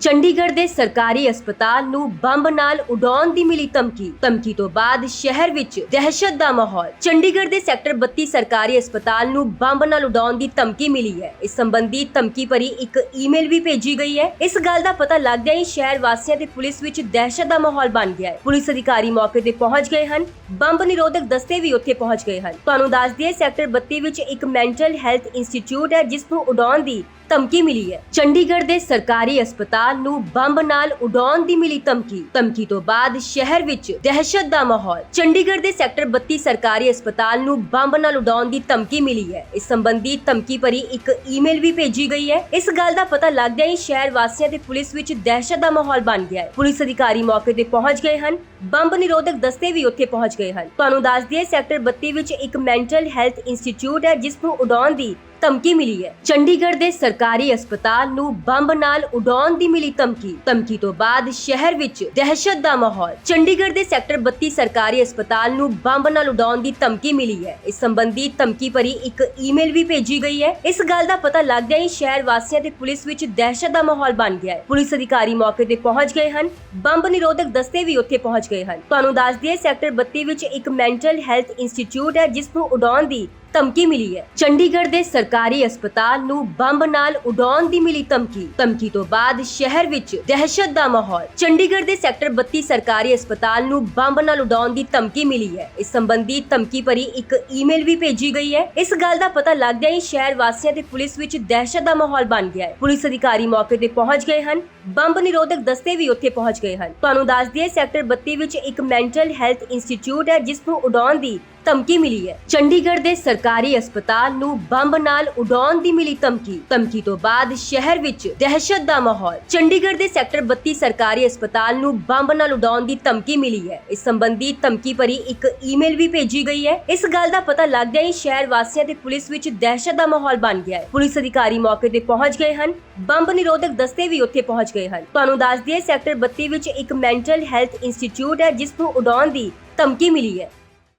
ਚੰਡੀਗੜ੍ਹ ਦੇ ਸਰਕਾਰੀ ਹਸਪਤਾਲ ਨੂੰ ਬੰਬ ਨਾਲ ਉਡਾਉਣ ਦੀ ਮਿਲੀ ਧਮਕੀ। ਧਮਕੀ ਤੋਂ ਬਾਅਦ ਸ਼ਹਿਰ ਵਿੱਚ ਦਹਿਸ਼ਤ ਦਾ ਮਾਹੌਲ। ਚੰਡੀਗੜ੍ਹ ਦੇ ਸੈਕਟਰ 32 ਸਰਕਾਰੀ ਹਸਪਤਾਲ ਨੂੰ ਬੰਬ ਨਾਲ ਉਡਾਉਣ ਦੀ ਧਮਕੀ ਮਿਲੀ ਹੈ। ਇਸ ਸੰਬੰਧੀ ਧਮਕੀ ਭਰੀ ਇੱਕ ਈਮੇਲ ਵੀ ਭੇਜੀ ਗਈ ਹੈ। ਇਸ ਗੱਲ ਦਾ ਪਤਾ ਲੱਗਦਿਆਂ ਹੀ ਸ਼ਹਿਰ ਵਾਸੀਆਂ ਤੇ ਪੁਲਿਸ ਵਿੱਚ ਦਹਿਸ਼ਤ ਦਾ ਮਾਹੌਲ ਬਣ ਗਿਆ ਹੈ। ਪੁਲਿਸ ਅਧਿਕਾਰੀ ਮੌਕੇ ਤੇ ਪਹੁੰਚ ਗਏ ਹਨ। ਬੰਬ ਨਿਰੋਧਕ ਦਸਤੇ ਵੀ ਉੱਥੇ ਪਹੁੰਚ ਗਏ ਹਨ। ਤੁਹਾਨੂੰ ਦੱਸ ਦਈਏ, ਸੈਕਟਰ 32 ਵਿੱਚ ਇੱਕ ਮੈਂਟਲ ਹੈਲਥ ਇੰਸਟੀਚਿਊਟ ਹੈ, ਜਿਸ ਨੂੰ ਉਡਾਉਣ ਦੀ ਧਮਕੀ ਮਿਲੀ ਹੈ। ਚੰਡੀਗੜ੍ਹ ਦੇ ਸਰਕਾਰੀ ਹਸਪਤਾਲ ਨੂੰ ਬੰਬ ਨਾਲ ਉਡਾਉਣ ਦੀ ਮਿਲੀ ਧਮਕੀ। ਧਮਕੀ ਤੋਂ ਬਾਅਦ ਸ਼ਹਿਰ ਵਿੱਚ ਦਹਿਸ਼ਤ ਦਾ ਮਾਹੌਲ। ਚੰਡੀਗੜ੍ਹ ਦੇ ਸੈਕਟਰ 32 ਸਰਕਾਰੀ ਹਸਪਤਾਲ ਨੂੰ ਬੰਬ ਨਾਲ ਉਡਾਉਣ ਦੀ ਧਮਕੀ ਮਿਲੀ ਹੈ। ਇਸ ਸੰਬੰਧੀ ਧਮਕੀ ਭਰੀ ਇੱਕ ਈਮੇਲ ਵੀ ਭੇਜੀ ਗਈ ਹੈ। ਇਸ ਗੱਲ ਦਾ ਪਤਾ ਲੱਗਦਿਆਂ ਹੀ ਸ਼ਹਿਰ ਵਾਸੀਆਂ ਤੇ ਪੁਲਿਸ ਵਿੱਚ ਦਹਿਸ਼ਤ ਦਾ ਮਾਹੌਲ ਬਣ ਗਿਆ ਹੈ। ਪੁਲਿਸ ਅਧਿਕਾਰੀ ਮੌਕੇ ਤੇ ਪਹੁੰਚ ਗਏ ਹਨ। ਬੰਬ ਨਿਰੋਧਕ ਦਸਤੇ ਵੀ ਉੱਥੇ ਪਹੁੰਚ ਗਏ ਹਨ। ਤੁਹਾਨੂੰ ਦੱਸ ਦਈਏ, ਸੈਕਟਰ 32 ਵਿੱਚ ਇੱਕ ਮੈਂਟਲ ਹੈਲਥ ਇੰਸਟੀਚਿਊਟ ਹੈ, ਜਿਸ ਨੂੰ ਉਡਾਉਣ ਦੀ ਧਮਕੀ ਮਿਲੀ ਹੈ। ਚੰਡੀਗੜ੍ਹ ਦੇ ਸਰਕਾਰੀ ਹਸਪਤਾਲ ਨੂੰ ਬੰਬ ਨਾਲ ਉਡਾਉਣ ਦੀ ਮਿਲੀ ਧਮਕੀ। ਧਮਕੀ ਤੋਂ ਬਾਅਦ ਸ਼ਹਿਰ ਵਿੱਚ ਦਹਿਸ਼ਤ ਦਾ ਮਾਹੌਲ। ਚੰਡੀਗੜ੍ਹ ਦੇ ਸੈਕਟਰ 32 ਸਰਕਾਰੀ ਹਸਪਤਾਲ ਨੂੰ ਬੰਬ ਨਾਲ ਉਡਾਉਣ ਦੀ ਧਮਕੀ ਮਿਲੀ ਹੈ। ਇਸ ਸੰਬੰਧੀ ਧਮਕੀ ਭਰੀ ਇੱਕ ਈਮੇਲ ਵੀ ਭੇਜੀ ਗਈ ਹੈ। ਇਸ ਗੱਲ ਦਾ ਪਤਾ ਲੱਗਦਿਆਂ ਹੀ ਸ਼ਹਿਰ ਵਾਸੀਆਂ ਤੇ ਪੁਲਿਸ ਵਿੱਚ ਦਹਿਸ਼ਤ ਦਾ ਮਾਹੌਲ ਬਣ ਗਿਆ ਹੈ। ਪੁਲਿਸ ਅਧਿਕਾਰੀ ਮੌਕੇ ਤੇ ਪਹੁੰਚ ਗਏ ਹਨ। ਬੰਬ ਨਿਰੋਧਕ ਦਸਤੇ ਵੀ ਉੱਥੇ ਪਹੁੰਚ ਗਏ ਹਨ। ਤੁਹਾਨੂੰ ਦੱਸ ਦਈਏ, ਸੈਕਟਰ 32 ਵਿੱਚ ਇੱਕ ਮੈਂਟਲ ਹੈਲਥ ਇੰਸਟੀਚਿਊਟ ਹੈ, ਜਿਸ ਨੂੰ ਉਡਾਉਣ ਦੀ ਧਮਕੀ ਮਿਲੀ ਹੈ। ਚੰਡੀਗੜ੍ਹ ਦੇ ਸਰਕਾਰੀ ਹਸਪਤਾਲ ਨੂੰ ਬੰਬ ਨਾਲ ਉਡਾਉਣ ਦੀ ਮਿਲੀ ਧਮਕੀ। ਧਮਕੀ ਤੋਂ ਬਾਅਦ ਸ਼ਹਿਰ ਵਿੱਚ ਦਹਿਸ਼ਤ ਦਾ ਮਾਹੌਲ। ਚੰਡੀਗੜ੍ਹ ਦੇ ਸੈਕਟਰ 32 ਸਰਕਾਰੀ ਹਸਪਤਾਲ ਨੂੰ ਬੰਬ ਨਾਲ ਉਡਾਉਣ ਦੀ ਧਮਕੀ ਮਿਲੀ ਹੈ। ਇਸ ਸੰਬੰਧੀ ਧਮਕੀ ਭਰੀ ਇੱਕ ਈਮੇਲ ਵੀ ਭੇਜੀ ਗਈ ਹੈ। ਇਸ ਗੱਲ ਦਾ ਪਤਾ ਲੱਗਦਿਆਂ ਹੀ ਸ਼ਹਿਰ ਵਾਸੀਆਂ ਤੇ ਪੁਲਿਸ ਵਿੱਚ ਦਹਿਸ਼ਤ ਦਾ ਮਾਹੌਲ ਬਣ ਗਿਆ ਹੈ। ਪੁਲਿਸ ਅਧਿਕਾਰੀ ਮੌਕੇ ਤੇ ਪਹੁੰਚ ਗਏ ਹਨ। ਬੰਬ ਨਿਰੋਧਕ ਦਸਤੇ ਵੀ ਉੱਥੇ ਪਹੁੰਚ ਗਏ ਹਨ। ਤੁਹਾਨੂੰ ਦੱਸ ਦਈਏ, ਸੈਕਟਰ 32 ਵਿੱਚ ਇੱਕ ਮੈਂਟਲ ਹੈਲਥ ਇੰਸਟੀਚਿਊਟ ਹੈ, ਜਿਸ ਨੂੰ ਉਡਾਉਣ ਦੀ ਧਮਕੀ ਮਿਲੀ ਹੈ। ਚੰਡੀਗੜ੍ਹ ਦੇ ਸਰਕਾਰੀ ਹਸਪਤਾਲ ਨੂੰ ਬੰਬ ਨਾਲ ਉਡਾਉਣ ਦੀ ਮਿਲੀ ਧਮਕੀ। ਧਮਕੀ ਤੋਂ ਬਾਅਦ ਸ਼ਹਿਰ ਵਿੱਚ ਦਹਿਸ਼ਤ ਦਾ ਮਾਹੌਲ। ਚੰਡੀਗੜ੍ਹ ਦੇ ਸੈਕਟਰ 32 ਸਰਕਾਰੀ ਹਸਪਤਾਲ ਨੂੰ ਬੰਬ ਨਾਲ ਉਡਾਉਣ ਦੀ ਧਮਕੀ ਮਿਲੀ ਹੈ। ਇਸ ਸੰਬੰਧੀ ਧਮਕੀ ਭਰੀ ਇੱਕ ਈਮੇਲ ਵੀ ਭੇਜੀ ਗਈ ਹੈ। ਇਸ ਗੱਲ ਦਾ ਪਤਾ ਲੱਗਦਿਆਂ ਹੀ ਸ਼ਹਿਰ ਵਾਸੀਆਂ ਤੇ ਪੁਲਿਸ ਵਿੱਚ ਦਹਿਸ਼ਤ ਦਾ ਮਾਹੌਲ ਬਣ ਗਿਆ ਹੈ। ਪੁਲਿਸ ਅਧਿਕਾਰੀ ਮੌਕੇ ਤੇ ਪਹੁੰਚ ਗਏ ਹਨ। ਬੰਬ ਨਿਰੋਧਕ ਦਸਤੇ ਵੀ ਉੱਥੇ ਪਹੁੰਚ ਗਏ ਹਨ। ਤੁਹਾਨੂੰ ਦੱਸ ਦਈਏ ਸੈਕਟਰ 32 ਵਿੱਚ ਇੱਕ ਮੈਂਟਲ ਹੈਲਥ ਇੰਸਟੀਚਿਊਟ ਹੈ, ਜਿਸ ਨੂੰ ਉਡਾਉਣ ਦੀ ਧਮਕੀ ਮਿਲੀ ਹੈ।